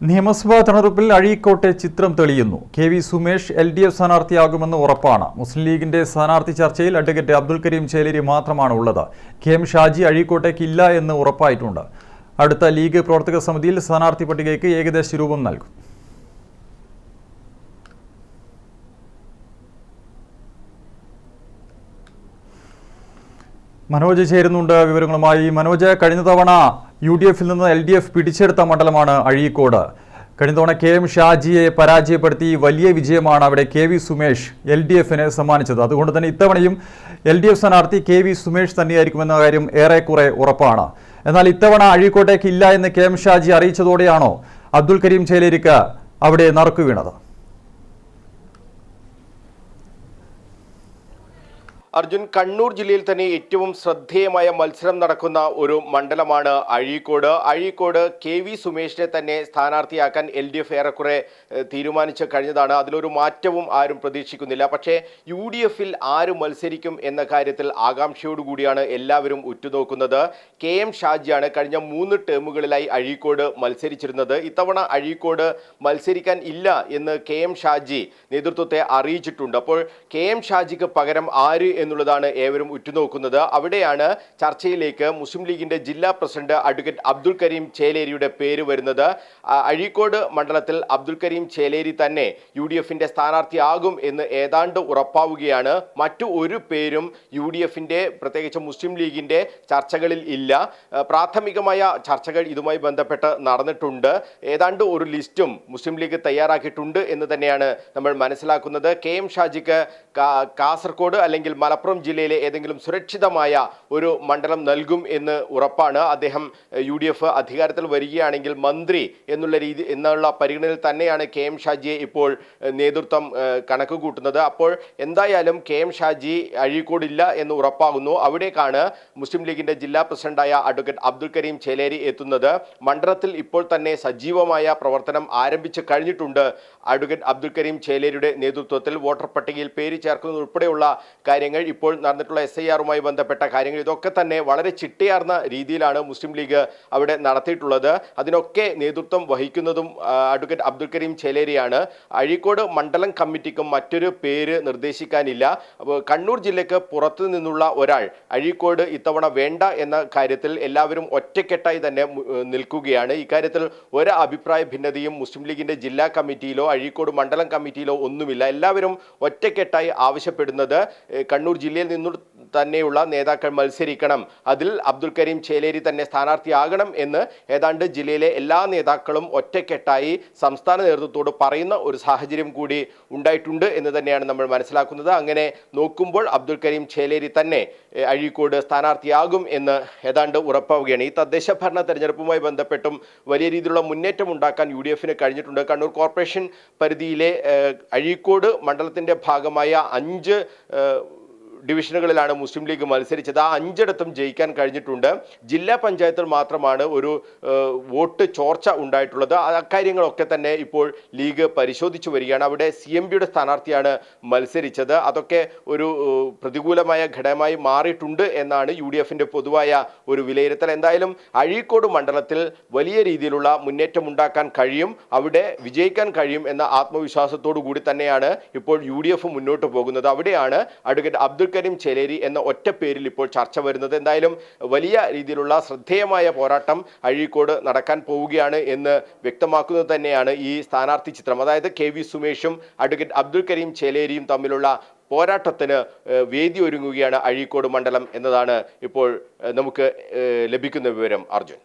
നിയമസഭാ തെരഞ്ഞെടുപ്പിൽ അഴീക്കോട്ടെ ചിത്രം തെളിയുന്നു. K V Sumesh L D F സ്ഥാനാർത്ഥിയാകുമെന്ന് ഉറപ്പാണ്. മുസ്ലിം ലീഗിന്റെ സ്ഥാനാർത്ഥി ചർച്ചയിൽ അഡ്വക്കേറ്റ് അബ്ദുൽ കരീം ചേലേരി മാത്രമാണ് ഉള്ളത് കെ എം ഷാജി അഴീക്കോട്ടേക്ക് ഇല്ല എന്ന് ഉറപ്പായിട്ടുണ്ട്. അടുത്ത ലീഗ് പ്രവർത്തക സമിതിയിൽ സ്ഥാനാർത്ഥി പട്ടികയ്ക്ക് ഏകദേശ രൂപം നൽകും. മനോജ് ചേരുന്നുണ്ട്. വിവരങ്ങളുമായി മനോജ് കഴിഞ്ഞ തവണ യു ഡി എഫിൽ നിന്ന് എൽ ഡി എഫ് പിടിച്ചെടുത്ത മണ്ഡലമാണ് അഴീക്കോട്. കഴിഞ്ഞ തവണ കെ എം ഷാജിയെ പരാജയപ്പെടുത്തി വലിയ വിജയമാണ് അവിടെ K V Sumesh L D എഫിന് സമ്മാനിച്ചത്. അതുകൊണ്ട് തന്നെ ഇത്തവണയും എൽ ഡി എഫ് സ്ഥാനാർത്ഥി കെ വി സുമേഷ് തന്നെയായിരിക്കുമെന്ന കാര്യം ഏറെക്കുറെ ഉറപ്പാണ്. എന്നാൽ ഇത്തവണ അഴീക്കോട്ടേക്ക് ഇല്ല എന്ന് കെ എം ഷാജി അറിയിച്ചതോടെയാണോ അബ്ദുൽ കരീം ചേലേരിക്ക് അവിടെ നറുക്കു വീണത്? അർജുൻ കണ്ണൂർ ജില്ലയിൽ തന്നെ ഏറ്റവും ശ്രദ്ധേയമായ മത്സരം നടക്കുന്ന ഒരു മണ്ഡലമാണ് അഴീക്കോട്. അഴീക്കോട് കെ വി സുമേഷിനെ തന്നെ സ്ഥാനാർത്ഥിയാക്കാൻ എൽ ഡി എഫ് ഏറെക്കുറെ തീരുമാനിച്ച് കഴിഞ്ഞതാണ്. അതിലൊരു മാറ്റവും ആരും പ്രതീക്ഷിക്കുന്നില്ല. പക്ഷേ യു ഡി എഫിൽ ആര് മത്സരിക്കും എന്ന കാര്യത്തിൽ ആകാംക്ഷയോടുകൂടിയാണ് എല്ലാവരും ഉറ്റുനോക്കുന്നത്. കെ എം ഷാജിയാണ് കഴിഞ്ഞ മൂന്ന് ടേമുകളിലായി അഴീക്കോട് മത്സരിച്ചിരുന്നത്. ഇത്തവണ അഴീക്കോട് മത്സരിക്കാൻ ഇല്ല എന്ന് കെ എം ഷാജി നേതൃത്വത്തെ അറിയിച്ചിട്ടുണ്ട്. അപ്പോൾ കെ എം ഷാജിക്ക് പകരം ആര് എന്നുള്ളതാണ് ഏവരും ഉറ്റുനോക്കുന്നത്. അവിടെയാണ് ചർച്ചയിലേക്ക് മുസ്ലിം ലീഗിന്റെ ജില്ലാ പ്രസിഡന്റ് അഡ്വക്കേറ്റ് അബ്ദുൽ കരീം ചേലേരിയുടെ പേര് വരുന്നത്. അഴീക്കോട് മണ്ഡലത്തിൽ അബ്ദുൽ കരീം ചേലേരി തന്നെ യു ഡി എഫിന്റെ സ്ഥാനാർത്ഥിയാകും എന്ന് ഏതാണ്ട് ഉറപ്പാവുകയാണ്. മറ്റു ഒരു പേരും യു ഡി എഫിന്റെ പ്രത്യേകിച്ച് മുസ്ലിം ലീഗിന്റെ ചർച്ചകളിൽ ഇല്ല. പ്രാഥമികമായ ചർച്ചകൾ ഇതുമായി ബന്ധപ്പെട്ട് നടന്നിട്ടുണ്ട്. ഏതാണ്ട് ഒരു ലിസ്റ്റും മുസ്ലിം ലീഗ് തയ്യാറാക്കിയിട്ടുണ്ട് എന്ന് തന്നെയാണ് നമ്മൾ മനസ്സിലാക്കുന്നത്. കെ എം ഷാജിക്ക് കാസർഗോഡ് അല്ലെങ്കിൽ മലപ്പുറം ജില്ലയിലെ ഏതെങ്കിലും സുരക്ഷിതമായ ഒരു മണ്ഡലം നൽകും എന്ന് ഉറപ്പാണ്. അദ്ദേഹം യു ഡി എഫ് അധികാരത്തിൽ വരികയാണെങ്കിൽ മന്ത്രി എന്നുള്ള രീതി എന്നുള്ള പരിഗണനയിൽ തന്നെയാണ് കെ എം ഷാജിയെ ഇപ്പോൾ നേതൃത്വം കണക്ക് കൂട്ടുന്നത്. അപ്പോൾ എന്തായാലും കെ എം ഷാജി അഴീക്കോടില്ല എന്ന് ഉറപ്പാകുന്നു. അവിടേക്കാണ് മുസ്ലിം ലീഗിന്റെ ജില്ലാ പ്രസിഡന്റായ അഡ്വക്കേറ്റ് അബ്ദുൽ കരീം ചേലേരി എത്തുന്നത്. മണ്ഡലത്തിൽ ഇപ്പോൾ തന്നെ സജീവമായ പ്രവർത്തനം ആരംഭിച്ചു കഴിഞ്ഞിട്ടുണ്ട് അഡ്വക്കേറ്റ് അബ്ദുൽ കരീം ചേലേരിയുടെ നേതൃത്വത്തിൽ. വോട്ടർ പട്ടികയിൽ പേര് ചേർക്കുന്നത് ഉൾപ്പെടെയുള്ള കാര്യങ്ങൾ ഇപ്പോൾ നടന്നിട്ടുള്ള എസ് ഐ ആറുമായി ബന്ധപ്പെട്ട കാര്യങ്ങൾ. ഇതൊക്കെ തന്നെ വളരെ ചിട്ടയാർന്ന രീതിയിലാണ് മുസ്ലിം ലീഗ് അവിടെ നടത്തിയിട്ടുള്ളത്. അതിനൊക്കെ നേതൃത്വം വഹിക്കുന്നതും അഡ്വക്കേറ്റ് അബ്ദുൽ കരീം ചേലേരിയാണ്. അഴീക്കോട് മണ്ഡലം കമ്മിറ്റിക്കും മറ്റൊരു പേര് നിർദ്ദേശിക്കാനില്ല. കണ്ണൂർ ജില്ലയ്ക്ക് പുറത്തു നിന്നുള്ള ഒരാൾ അഴീക്കോട് ഇത്തവണ വേണ്ട എന്ന കാര്യത്തിൽ എല്ലാവരും ഒറ്റക്കെട്ടായി തന്നെ നിൽക്കുകയാണ്. ഇക്കാര്യത്തിൽ ഒരു അഭിപ്രായ ഭിന്നതയും മുസ്ലിം ലീഗിന്റെ ജില്ലാ കമ്മിറ്റിയിലോ അഴീക്കോട് മണ്ഡലം കമ്മിറ്റിയിലോ ഒന്നുമില്ല. എല്ലാവരും ഒറ്റക്കെട്ടായി ആവശ്യപ്പെടുന്നത് ഏഹ് കണ്ണൂർ ജില്ലയിൽ നിന്നു തന്നെയുള്ള നേതാക്കൾ മത്സരിക്കണം. അതിൽ അബ്ദുൽ കരീം ചേലേരി തന്നെ സ്ഥാനാർത്ഥിയാകണം എന്ന് ഏതാണ്ട് ജില്ലയിലെ എല്ലാ നേതാക്കളും ഒറ്റക്കെട്ടായി സംസ്ഥാന നേതൃത്വത്തോട് പറയുന്ന ഒരു സാഹചര്യം കൂടി ഉണ്ടായിട്ടുണ്ട് എന്ന് തന്നെയാണ് നമ്മൾ മനസ്സിലാക്കുന്നത്. അങ്ങനെ നോക്കുമ്പോൾ അബ്ദുൽ കരീം ചേലേരി തന്നെ അഴീക്കോട് സ്ഥാനാർത്ഥിയാകും എന്ന് ഏതാണ്ട് ഉറപ്പാവുകയാണ്. ഈ തദ്ദേശ ഭരണ തെരഞ്ഞെടുപ്പുമായി ബന്ധപ്പെട്ടും വലിയ രീതിയിലുള്ള മുന്നേറ്റം ഉണ്ടാക്കാൻ യു ഡി എഫിന് കഴിഞ്ഞിട്ടുണ്ട്. കണ്ണൂർ കോർപ്പറേഷൻ പരിധിയിലെ അഴീക്കോട് മണ്ഡലത്തിന്റെ ഭാഗമായ അഞ്ച് ഡിവിഷനുകളിലാണ് മുസ്ലിം ലീഗ് മത്സരിച്ചത്. ആ അഞ്ചിടത്തും ജയിക്കാൻ കഴിഞ്ഞിട്ടുണ്ട്. ജില്ലാ പഞ്ചായത്തിൽ മാത്രമാണ് ഒരു വോട്ട് ചോർച്ച ഉണ്ടായിട്ടുള്ളത്. അക്കാര്യങ്ങളൊക്കെ തന്നെ ഇപ്പോൾ ലീഗ് പരിശോധിച്ചു വരികയാണ്. അവിടെ സി എം പിയുടെ സ്ഥാനാർത്ഥിയാണ് മത്സരിച്ചത്. അതൊക്കെ ഒരു പ്രതികൂലമായ ഘടകമായി മാറിയിട്ടുണ്ട് എന്നാണ് യു ഡി എഫിന്റെ പൊതുവായ ഒരു വിലയിരുത്തൽ. എന്തായാലും അഴീക്കോട് മണ്ഡലത്തിൽ വലിയ രീതിയിലുള്ള മുന്നേറ്റം ഉണ്ടാക്കാൻ കഴിയും അവിടെ വിജയിക്കാൻ കഴിയും എന്ന ആത്മവിശ്വാസത്തോടു കൂടി തന്നെയാണ് ഇപ്പോൾ യു മുന്നോട്ട് പോകുന്നത്. അവിടെയാണ് അഡ്വക്കേറ്റ് അബ്ദുൽ കരീം ചേലേരി എന്ന ഒറ്റ പേരിൽ ഇപ്പോൾ ചർച്ച വരുന്നത്. എന്തായാലും വലിയ രീതിയിലുള്ള ശ്രദ്ധേയമായ പോരാട്ടം അഴീക്കോട് നടക്കാൻ പോവുകയാണ് എന്ന് വ്യക്തമാക്കുന്നത് തന്നെയാണ് ഈ സ്ഥാനാർത്ഥി ചിത്രം. അതായത് കെ വി സുമേഷും അഡ്വക്കേറ്റ് അബ്ദുൽ കരീം ചേലേരിയും തമ്മിലുള്ള പോരാട്ടത്തിന് വേദി ഒരുങ്ങുകയാണ് അഴീക്കോട് മണ്ഡലം എന്നതാണ് ഇപ്പോൾ നമുക്ക് ലഭിക്കുന്ന വിവരം അർജുൻ.